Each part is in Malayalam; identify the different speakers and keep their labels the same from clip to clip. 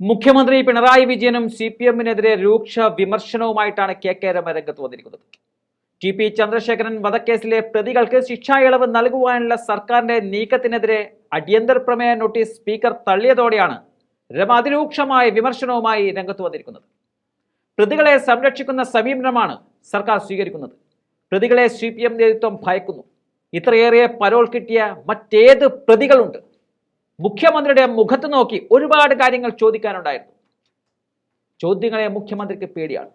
Speaker 1: മുഖ്യമന്ത്രി പിണറായി വിജയനും സി പി എമ്മിനെതിരെ രൂക്ഷ വിമർശനവുമായിട്ടാണ് കെ കെ രമ രംഗത്ത് വന്നിരിക്കുന്നത്. ടി പി ചന്ദ്രശേഖരൻ വധക്കേസിലെ പ്രതികൾക്ക് ശിക്ഷാ ഇളവ് നൽകുവാനുള്ള സർക്കാരിന്റെ നീക്കത്തിനെതിരെ അടിയന്തര പ്രമേയ നോട്ടീസ് സ്പീക്കർ തള്ളിയതോടെയാണ് രമ അതിരൂക്ഷമായ വിമർശനവുമായി രംഗത്ത് വന്നിരിക്കുന്നത്. പ്രതികളെ സംരക്ഷിക്കുന്ന സമീപനമാണ് സർക്കാർ സ്വീകരിക്കുന്നത്. പ്രതികളെ സി പി എം നേതൃത്വം ഭയക്കുന്നു. ഇത്രയേറെ പരോൾ കിട്ടിയ മറ്റേത് പ്രതികളുണ്ട്. മുഖ്യമന്ത്രിയുടെ മുഖത്ത് നോക്കി ഒരുപാട് കാര്യങ്ങൾ ചോദിക്കാനുണ്ടായിരുന്നു. ചോദ്യങ്ങളെ മുഖ്യമന്ത്രിക്ക് പേടിയാണ്.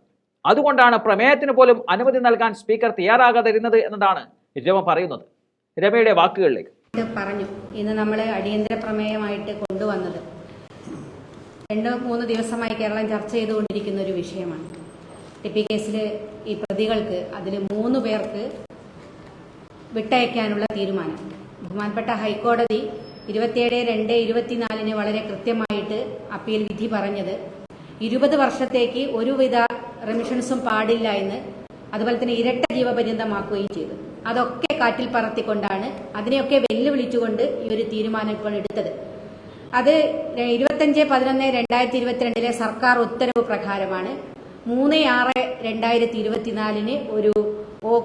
Speaker 1: അതുകൊണ്ടാണ് പ്രമേയത്തിന് പോലും അനുമതി നൽകാൻ സ്പീക്കർ തയ്യാറാകാതിരുന്നത് എന്നതാണ് രമ പറയുന്നത്. രമയുടെ വാക്കുകളിലേക്ക്.
Speaker 2: പറഞ്ഞു. ഇന്ന് നമ്മളെ അടിയന്തര പ്രമേയമായിട്ട് കൊണ്ടുവന്നത് രണ്ടോ മൂന്ന് ദിവസമായി കേരളം ചർച്ച ചെയ്തുകൊണ്ടിരിക്കുന്ന ഒരു വിഷയമാണ്. ടിപ്പി കേസിൽ ഈ പ്രതികൾക്ക് അതിൽ മൂന്ന് പേർക്ക് വിട്ടയക്കാനുള്ള തീരുമാനം. ബഹുമാനപ്പെട്ട ഹൈക്കോടതി ഇരുപത്തിയേഴ് രണ്ട് ഇരുപത്തിനാലിന് വളരെ കൃത്യമായിട്ട് അപ്പീൽ വിധി പറഞ്ഞത്. ഇരുപത് വർഷത്തേക്ക് ഒരുവിധ റെമിഷൻസും പാടില്ല എന്ന് അതുപോലെ തന്നെ ഇരട്ട ജീവപര്യന്തമാക്കുകയും ചെയ്തു. അതൊക്കെ കാറ്റിൽ പറത്തിക്കൊണ്ടാണ് അതിനെയൊക്കെ വെല്ലുവിളിച്ചുകൊണ്ട് ഈ ഒരു തീരുമാനം ഇപ്പോൾ എടുത്തത്. അത് ഇരുപത്തഞ്ച് പതിനൊന്ന് രണ്ടായിരത്തി ഇരുപത്തിരണ്ടിലെ സർക്കാർ ഉത്തരവ് പ്രകാരമാണ് മൂന്ന് ആറ് രണ്ടായിരത്തി ഇരുപത്തിനാലിന് ഒരു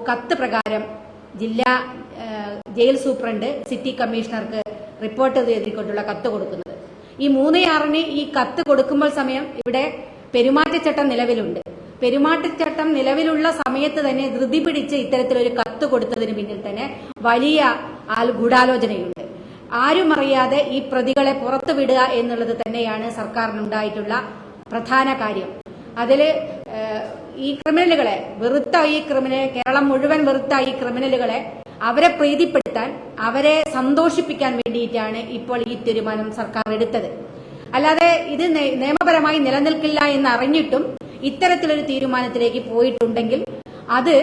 Speaker 2: കത്ത് പ്രകാരം ജില്ലാ ജയിൽ സൂപ്രണ്ട് സിറ്റി കമ്മീഷണർക്ക് റിപ്പോർട്ട് ചെയ്തിക്കൊണ്ടുള്ള കത്ത് കൊടുക്കുന്നത്. ഈ മൂന്ന് ആറിന് ഈ കത്ത് കൊടുക്കുമ്പോൾ സമയം ഇവിടെ പെരുമാറ്റച്ചട്ടം നിലവിലുണ്ട്. പെരുമാറ്റച്ചട്ടം നിലവിലുള്ള സമയത്ത് തന്നെ ധൃതി പിടിച്ച് ഇത്തരത്തിലൊരു കത്ത് കൊടുത്തതിന് പിന്നിൽ തന്നെ വലിയ ഗൂഢാലോചനയുണ്ട്. ആരും അറിയാതെ ഈ പ്രതികളെ പുറത്തു വിടുക എന്നുള്ളത് തന്നെയാണ് സർക്കാരിനുണ്ടായിട്ടുള്ള പ്രധാന കാര്യം. അതിൽ ഈ ക്രിമിനലുകളെ വെറുത്ത ഈ ക്രിമിനൽ കേരളം മുഴുവൻ വെറുത്ത ഈ ക്രിമിനലുകളെ അവരെ പ്രീതിപ്പെടുത്താൻ അവരെ സന്തോഷിപ്പിക്കാൻ വേണ്ടിയിട്ടാണ് ഇപ്പോൾ ഈ തീരുമാനം സർക്കാർ എടുത്തത്. അല്ലാതെ ഇത് നിയമപരമായി നിലനിൽക്കില്ല എന്ന് അറിഞ്ഞിട്ടും ഇത്തരത്തിലൊരു തീരുമാനത്തിലേക്ക് പോയിട്ടുണ്ടെങ്കിൽ അത്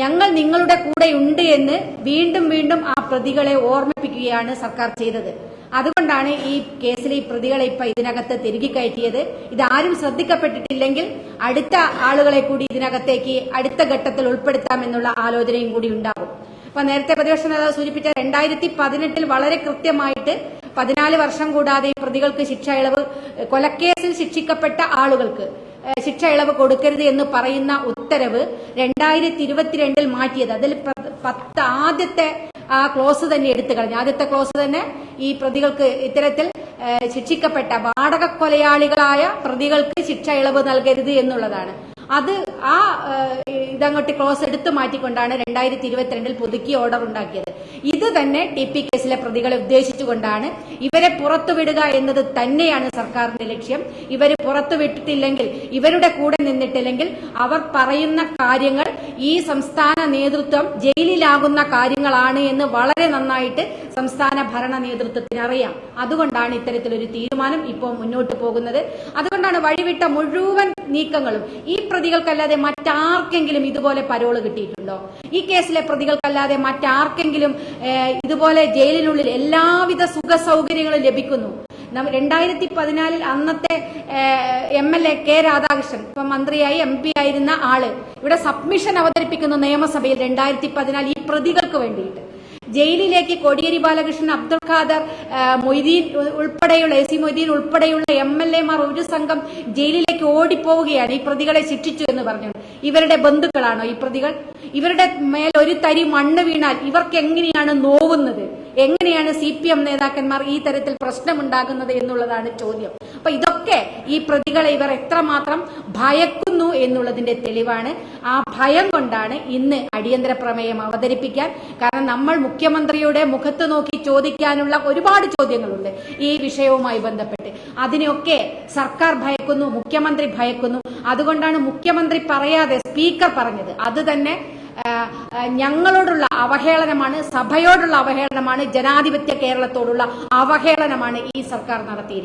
Speaker 2: ഞങ്ങൾ നിങ്ങളുടെ കൂടെയുണ്ട് എന്ന് വീണ്ടും വീണ്ടും ആ പ്രതികളെ ഓർമ്മിപ്പിക്കുകയാണ് സർക്കാർ ചെയ്തത്. അതുകൊണ്ടാണ് ഈ കേസിലെ ഈ പ്രതികളെ ഇപ്പൊ ഇതിനകത്ത് തിരികെ കയറ്റിയത്. ഇത് ആരും ശ്രദ്ധിക്കപ്പെട്ടിട്ടില്ലെങ്കിൽ അടുത്ത ആളുകളെ കൂടി ഇതിനകത്തേക്ക് അടുത്ത ഘട്ടത്തിൽ ഉൾപ്പെടുത്താമെന്നുള്ള ആലോചനയും കൂടി ഉണ്ടാകും. അപ്പൊ നേരത്തെ പ്രതിപക്ഷ നേതാവ് സൂചിപ്പിച്ച രണ്ടായിരത്തി പതിനെട്ടിൽ വളരെ കൃത്യമായിട്ട് പതിനാല് വർഷം കൂടാതെ പ്രതികൾക്ക് ശിക്ഷ ഇളവ് കൊലക്കേസിൽ ശിക്ഷിക്കപ്പെട്ട ആളുകൾക്ക് ശിക്ഷ ഇളവ് കൊടുക്കരുത് എന്ന് പറയുന്ന ഉത്തരവ് രണ്ടായിരത്തി ഇരുപത്തിരണ്ടിൽ മാറ്റിയത്. അതിൽ പത്ത് ആദ്യത്തെ ആ ക്ലോസ് തന്നെ എടുത്തു കളഞ്ഞു. ആദ്യത്തെ ക്ലോസ് തന്നെ ഈ പ്രതികൾക്ക് ഇത്തരത്തിൽ ശിക്ഷിക്കപ്പെട്ട വാടക കൊലയാളികളായ പ്രതികൾക്ക് ശിക്ഷ ഇളവ് നൽകരുത് എന്നുള്ളതാണ്. അത് ആ ഇതങ്ങോട്ട് ക്ലോസ് എടുത്തു മാറ്റിക്കൊണ്ടാണ് രണ്ടായിരത്തി ഇരുപത്തിരണ്ടിൽ പുതുക്കിയ ഓർഡർ ഉണ്ടാക്കിയത്. ഇത് തന്നെ ടി പി കേസിലെ പ്രതികളെ ഉദ്ദേശിച്ചുകൊണ്ടാണ്. ഇവരെ പുറത്തുവിടുക എന്നത് തന്നെയാണ് സർക്കാരിന്റെ ലക്ഷ്യം. ഇവർ പുറത്തുവിട്ടിട്ടില്ലെങ്കിൽ ഇവരുടെ കൂടെ നിന്നിട്ടില്ലെങ്കിൽ അവർ പറയുന്ന കാര്യങ്ങൾ ഈ സംസ്ഥാന നേതൃത്വം ജയിലിലാകുന്ന കാര്യങ്ങളാണ് എന്ന് വളരെ നന്നായിട്ട് സംസ്ഥാന ഭരണ നേതൃത്വത്തിന് അറിയാം. അതുകൊണ്ടാണ് ഇത്തരത്തിലൊരു തീരുമാനം ഇപ്പോൾ മുന്നോട്ട് പോകുന്നത്. അതുകൊണ്ടാണ് വഴിവിട്ട മുഴുവൻ നീക്കങ്ങളും. ഈ പ്രതികൾക്കല്ലാതെ മറ്റാർക്കെങ്കിലും ഇതുപോലെ പരോൾ കിട്ടിയിട്ടുണ്ടോ? ഈ കേസിലെ പ്രതികൾക്കല്ലാതെ മറ്റാർക്കെങ്കിലും ഇതുപോലെ ജയിലിനുള്ളിൽ എല്ലാവിധ സുഖ സൗകര്യങ്ങളും ലഭിക്കുന്നു. രണ്ടായിരത്തി പതിനാലിൽ അന്നത്തെ M L A K Radhakrishnan ഇപ്പൊ മന്ത്രിയായി എം പി ആയിരുന്ന ആൾ ഇവിടെ സബ്മിഷൻ അവതരിപ്പിക്കുന്നു നിയമസഭയിൽ രണ്ടായിരത്തി പതിനാല് ഈ പ്രതികൾക്ക് വേണ്ടിയിട്ട്. ജയിലിലേക്ക് കോടിയേരി ബാലകൃഷ്ണൻ അബ്ദുൾ ഖാദർ മൊയ്തീൻ ഉൾപ്പെടെയുള്ള എ സി മൊയ്തീൻ ഉൾപ്പെടെയുള്ള എം എൽ എമാർ ഒരു സംഘം ജയിലിലേക്ക് ഓടിപ്പോവുകയാണ്. ഈ പ്രതികളെ ശിക്ഷിച്ചു എന്ന് പറഞ്ഞു. ഇവരുടെ ബന്ധുക്കളാണോ ഈ പ്രതികൾ? ഇവരുടെ മേൽ ഒരു തരി മണ്ണ് വീണാൽ ഇവർക്ക് എങ്ങനെയാണ് നോവുന്നത്? എങ്ങനെയാണ് സി പി എം നേതാക്കന്മാർ ഈ തരത്തിൽ പ്രശ്നമുണ്ടാകുന്നത് എന്നുള്ളതാണ് ചോദ്യം. അപ്പൊ ഇതൊക്കെ ഈ പ്രതികളെ ഇവർ എത്രമാത്രം ഭയക്കുന്നു എന്നുള്ളതിന്റെ തെളിവാണ്. ആ ഭയം കൊണ്ടാണ് ഇന്ന് അടിയന്തര പ്രമേയം അവതരിപ്പിക്കാൻ. കാരണം നമ്മൾ മുഖ്യമന്ത്രിയുടെ മുഖത്ത് നോക്കി ചോദിക്കാനുള്ള ഒരുപാട് ചോദ്യങ്ങളുണ്ട് ഈ വിഷയവുമായി ബന്ധപ്പെട്ട്. അതിനെയൊക്കെ സർക്കാർ ഭയക്കുന്നു മുഖ്യമന്ത്രി ഭയക്കുന്നു. അതുകൊണ്ടാണ് മുഖ്യമന്ത്രി പറയാതെ സ്പീക്കർ പറഞ്ഞത്. അത് തന്നെ ഞങ്ങളോടുള്ള അവഹേളനമാണ് സഭയോടുള്ള അവഹേളനമാണ് ജനാധിപത്യ കേരളത്തോടുള്ള അവഹേളനമാണ് ഈ സർക്കാർ നടത്തിയിരിക്കുന്നത്.